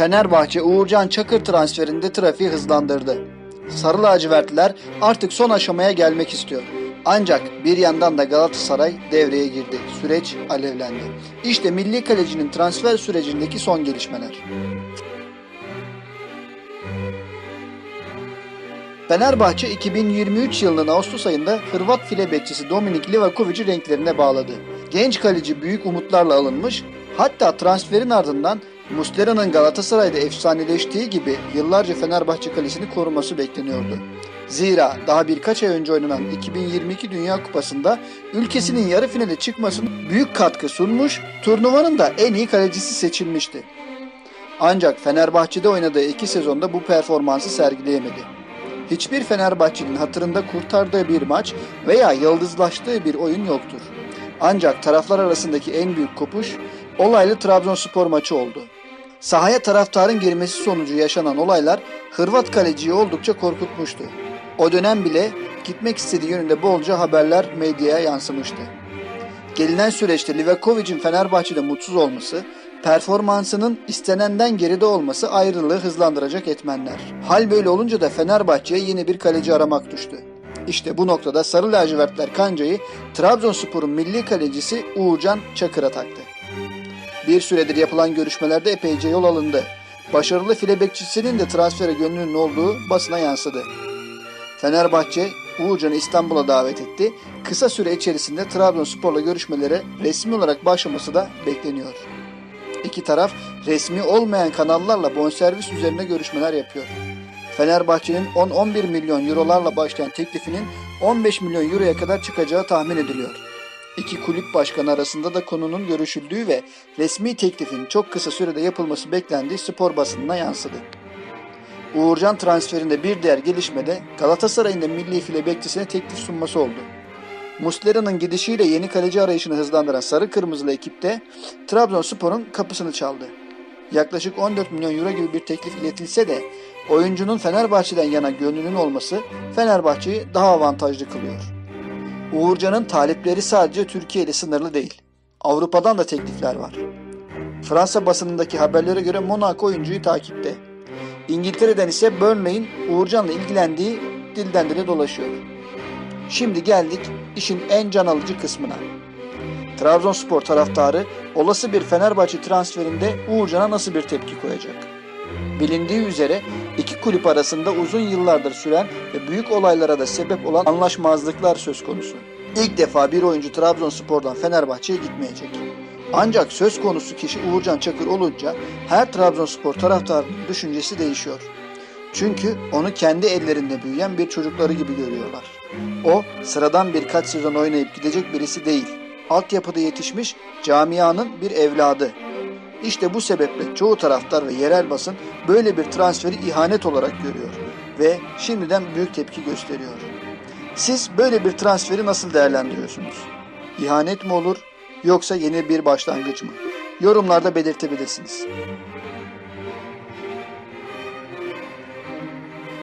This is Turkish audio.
Fenerbahçe Uğurcan Çakır transferinde trafiği hızlandırdı. Sarı lacivertliler artık son aşamaya gelmek istiyor. Ancak bir yandan da Galatasaray devreye girdi. Süreç alevlendi. İşte milli kalecinin transfer sürecindeki son gelişmeler. Fenerbahçe 2023 yılının Ağustos ayında Hırvat file bekçisi Dominik Livakovic'i renklerine bağladı. Genç kaleci büyük umutlarla alınmış, hatta transferin ardından Muslera'nın Galatasaray'da efsaneleştiği gibi yıllarca Fenerbahçe kalesini koruması bekleniyordu. Zira daha birkaç ay önce oynanan 2022 Dünya Kupası'nda ülkesinin yarı finale çıkmasına büyük katkı sunmuş, turnuvanın da en iyi kalecisi seçilmişti. Ancak Fenerbahçe'de oynadığı iki sezonda bu performansı sergileyemedi. Hiçbir Fenerbahçe'nin hatırında kurtardığı bir maç veya yıldızlaştığı bir oyun yoktur. Ancak taraflar arasındaki en büyük kopuş olaylı Trabzonspor maçı oldu. Sahaya taraftarın girmesi sonucu yaşanan olaylar Hırvat kaleciyi oldukça korkutmuştu. O dönem bile gitmek istediği yönünde bolca haberler medyaya yansımıştı. Gelinen süreçte Livakovic'in Fenerbahçe'de mutsuz olması, performansının istenenden geride olması ayrılığı hızlandıracak etmenler. Hal böyle olunca da Fenerbahçe'ye yeni bir kaleci aramak düştü. İşte bu noktada Sarı Lacivertler kancayı Trabzonspor'un milli kalecisi Uğurcan Çakır'a taktı. Bir süredir yapılan görüşmelerde epeyce yol alındı. Başarılı file bekçisinin de transfere gönlünün olduğu basına yansıdı. Fenerbahçe Uğurcan'ı İstanbul'a davet etti. Kısa süre içerisinde Trabzonspor'la görüşmelere resmi olarak başlaması da bekleniyor. İki taraf resmi olmayan kanallarla bonservis üzerine görüşmeler yapıyor. Fenerbahçe'nin 10-11 milyon eurolarla başlayan teklifinin 15 milyon euroya kadar çıkacağı tahmin ediliyor. İki kulüp başkanı arasında da konunun görüşüldüğü ve resmi teklifin çok kısa sürede yapılması beklendiği spor basınına yansıdı. Uğurcan transferinde bir diğer gelişme de Galatasaray'ın da milli file bekçisine teklif sunması oldu. Muslera'nın gidişiyle yeni kaleci arayışını hızlandıran sarı kırmızılı ekipte Trabzonspor'un kapısını çaldı. Yaklaşık 14 milyon euro gibi bir teklif iletilse de oyuncunun Fenerbahçe'den yana gönlünün olması Fenerbahçe'yi daha avantajlı kılıyor. Uğurcan'ın talipleri sadece Türkiye ile sınırlı değil. Avrupa'dan da teklifler var. Fransa basınındaki haberlere göre Monaco oyuncuyu takipte. İngiltere'den ise Burnley'in Uğurcan'la ilgilendiği dilden dile dolaşıyor. Şimdi geldik işin en can alıcı kısmına. Trabzonspor taraftarı olası bir Fenerbahçe transferinde Uğurcan'a nasıl bir tepki koyacak? Bilindiği üzere iki kulüp arasında uzun yıllardır süren ve büyük olaylara da sebep olan anlaşmazlıklar söz konusu. İlk defa bir oyuncu Trabzonspor'dan Fenerbahçe'ye gitmeyecek. Ancak söz konusu kişi Uğurcan Çakır olunca her Trabzonspor taraftarının düşüncesi değişiyor. Çünkü onu kendi ellerinde büyüyen bir çocukları gibi görüyorlar. O sıradan birkaç sezon oynayıp gidecek birisi değil. Altyapıda yetişmiş camianın bir evladı. İşte bu sebeple çoğu taraftar ve yerel basın böyle bir transferi ihanet olarak görüyor ve şimdiden büyük tepki gösteriyor. Siz böyle bir transferi nasıl değerlendiriyorsunuz? İhanet mi olur yoksa yeni bir başlangıç mı? Yorumlarda belirtebilirsiniz.